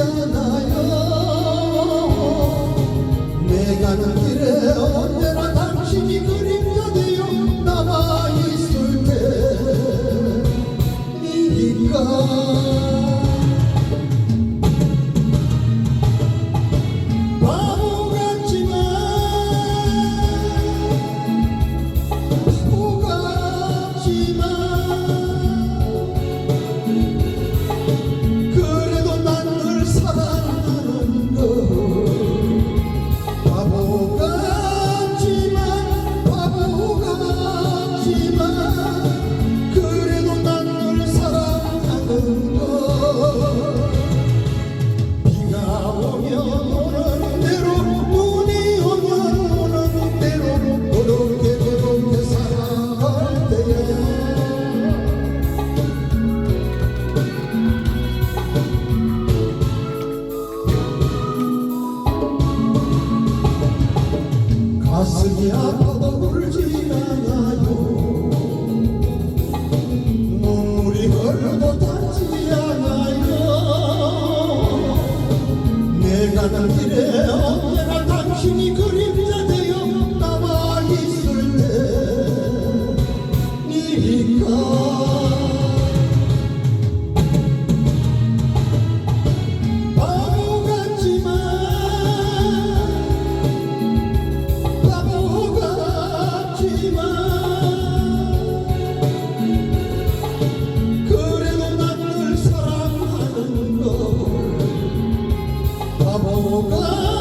않아요. 내가 는 길에 가슴이 아파도 울지 않아요 눈물이 흘러도 닿지 않아요 내가 난 길에 언제나 당신이 그립 boca.